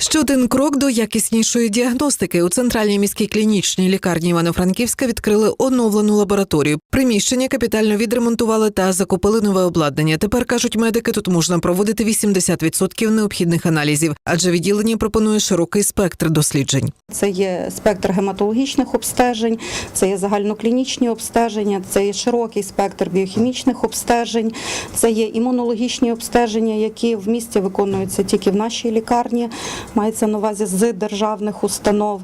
Ще один крок до якіснішої діагностики у центральній міській клінічній лікарні Івано-Франківська відкрили оновлену лабораторію. Приміщення капітально відремонтували та закупили нове обладнання. Тепер кажуть медики, тут можна проводити 80% необхідних аналізів, адже відділення пропонує широкий спектр досліджень. Це є спектр гематологічних обстежень, це є загальноклінічні обстеження, це є широкий спектр біохімічних обстежень, це є імунологічні обстеження, які в місті виконуються тільки в нашій лікарні, мається на увазі з державних установ.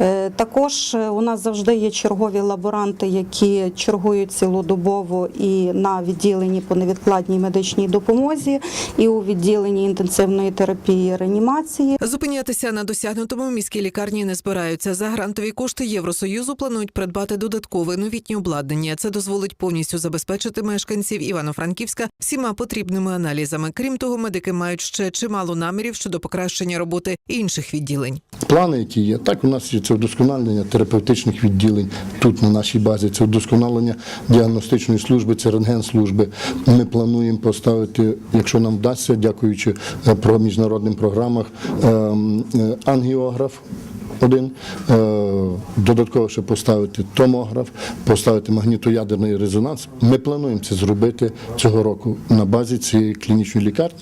Е, Також е, у нас завжди є чергові лаборанти, які чергують цілодобово і на відділенні по невідкладній медичній допомозі, і у відділенні інтенсивної терапії реанімації. Зупинятися на досягнутому міській лікарні не збираються. За грантові кошти Євросоюзу планують придбати додаткове новітнє обладнання. Це дозволить повністю забезпечити мешканців Івано-Франківська всіма потрібними аналізами. Крім того, медики мають ще чимало намірів щодо покращення роботи інших відділень. Плани, які є. Так, у нас є це вдосконалення терапевтичних відділень тут на нашій базі, це вдосконалення діагностичної служби, це рентген-служби. Ми плануємо поставити, якщо нам вдасться, дякуючи е, про міжнародним програмах, ем, е, ангіограф. Один е, додатково ще поставити томограф, поставити магнітоядерний резонанс. Ми плануємо це зробити цього року на базі цієї клінічної лікарні.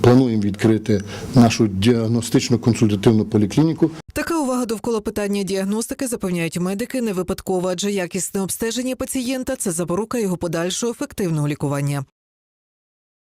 Плануємо відкрити нашу діагностично консультативну поліклініку. Така увага довкола питання діагностики запевняють медики не випадково, адже якісне обстеження пацієнта це запорука його подальшого ефективного лікування.